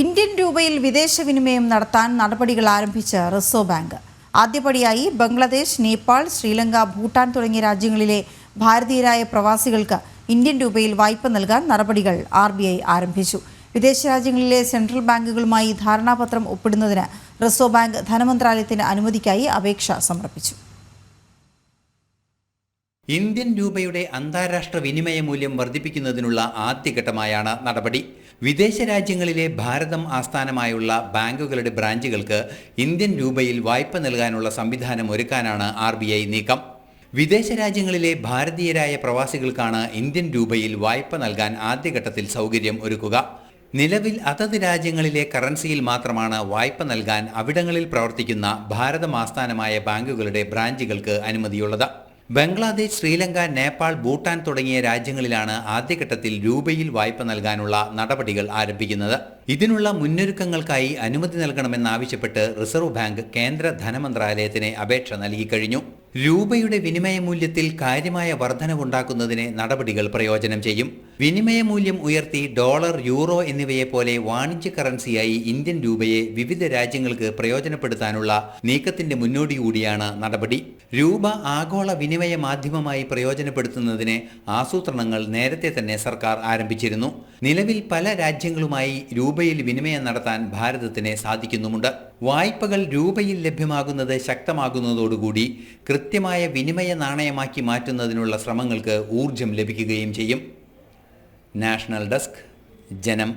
Indian രൂപയിൽ വിദേശ വിനിമയം നടത്താൻ നടപടികൾ ആരംഭിച്ച റിസർവ് ബാങ്ക്. ആദ്യപടിയായി ബംഗ്ലാദേശ് നേപ്പാൾ ശ്രീലങ്ക ഭൂട്ടാൻ തുടങ്ങിയ രാജ്യങ്ങളിലെ ഭാരതീയരായ പ്രവാസികൾക്ക് ഇന്ത്യൻ രൂപയിൽ വായ്പ നൽകാൻ നടപടികൾ ആർ ആരംഭിച്ചു. വിദേശ രാജ്യങ്ങളിലെ സെൻട്രൽ ബാങ്കുകളുമായി ധാരണാപത്രം ഒപ്പിടുന്നതിന് റിസർവ് ബാങ്ക് ധനമന്ത്രാലയത്തിന് അനുമതിക്കായി അപേക്ഷ സമർപ്പിച്ചു. ഇന്ത്യൻ രൂപയുടെ അന്താരാഷ്ട്ര വിനിമയ മൂല്യം വർദ്ധിപ്പിക്കുന്നതിനുള്ള ആദ്യഘട്ടമായാണ് നടപടി. വിദേശ രാജ്യങ്ങളിലെ ഭാരതം ആസ്ഥാനമായുള്ള ബാങ്കുകളുടെ ബ്രാഞ്ചുകൾക്ക് ഇന്ത്യൻ രൂപയിൽ വായ്പ നൽകാനുള്ള സംവിധാനം ഒരുക്കാനാണ് ആർ നീക്കം. വിദേശ രാജ്യങ്ങളിലെ ഭാരതീയരായ പ്രവാസികൾക്കാണ് ഇന്ത്യൻ രൂപയിൽ വായ്പ നൽകാൻ ആദ്യഘട്ടത്തിൽ സൗകര്യം ഒരുക്കുക. നിലവിൽ അതത് രാജ്യങ്ങളിലെ കറൻസിയിൽ മാത്രമാണ് വായ്പ നൽകാൻ അവിടങ്ങളിൽ പ്രവർത്തിക്കുന്ന ഭാരതം ആസ്ഥാനമായ ബാങ്കുകളുടെ ബ്രാഞ്ചുകൾക്ക് അനുമതിയുള്ളത്. ബംഗ്ലാദേശ് ശ്രീലങ്ക നേപ്പാൾ ഭൂട്ടാൻ തുടങ്ങിയ രാജ്യങ്ങളിലാണ് ആദ്യഘട്ടത്തിൽ രൂപയിൽ വായ്പ നൽകാനുള്ള നടപടികൾ ആരംഭിക്കുന്നത്. ഇതിനുള്ള മുന്നൊരുക്കങ്ങൾക്കായി അനുമതി നൽകണമെന്നാവശ്യപ്പെട്ട് റിസർവ് ബാങ്ക് കേന്ദ്ര ധനമന്ത്രാലയത്തിന് അപേക്ഷ നൽകിക്കഴിഞ്ഞു രൂപയുടെ വിനിമയ മൂല്യത്തിൽ കാര്യമായ വർധനവുണ്ടാക്കുന്നതിന് നടപടികൾ പ്രയോജനം ചെയ്യും. വിനിമയ മൂല്യം ഉയർത്തി ഡോളർ യൂറോ എന്നിവയെ പോലെ വാണിജ്യ കറൻസിയായി ഇന്ത്യൻ രൂപയെ വിവിധ രാജ്യങ്ങൾക്ക് പ്രയോജനപ്പെടുത്താനുള്ള നീക്കത്തിന്റെ മുന്നോടി കൂടിയാണ് നടപടി. രൂപ ആഗോള വിനിമയ മാധ്യമമായി പ്രയോജനപ്പെടുത്തുന്നതിന് ആസൂത്രണങ്ങൾ നേരത്തെ തന്നെ സർക്കാർ ആരംഭിച്ചിരുന്നു. നിലവിൽ പല രാജ്യങ്ങളുമായി രൂപയിൽ വിനിമയം നടത്താൻ ഭാരതത്തിന് സാധിക്കുന്നുമുണ്ട്. വായ്പകൾ രൂപയിൽ ലഭ്യമാകുന്നത് ശക്തമാകുന്നതോടുകൂടി കൃത്യമായ വിനിമയ നാണയമാക്കി മാറ്റുന്നതിനുള്ള ശ്രമങ്ങൾക്ക് ഊർജം ലഭിക്കുകയും ചെയ്യും. നാഷണൽ ഡെസ്ക് ജനം.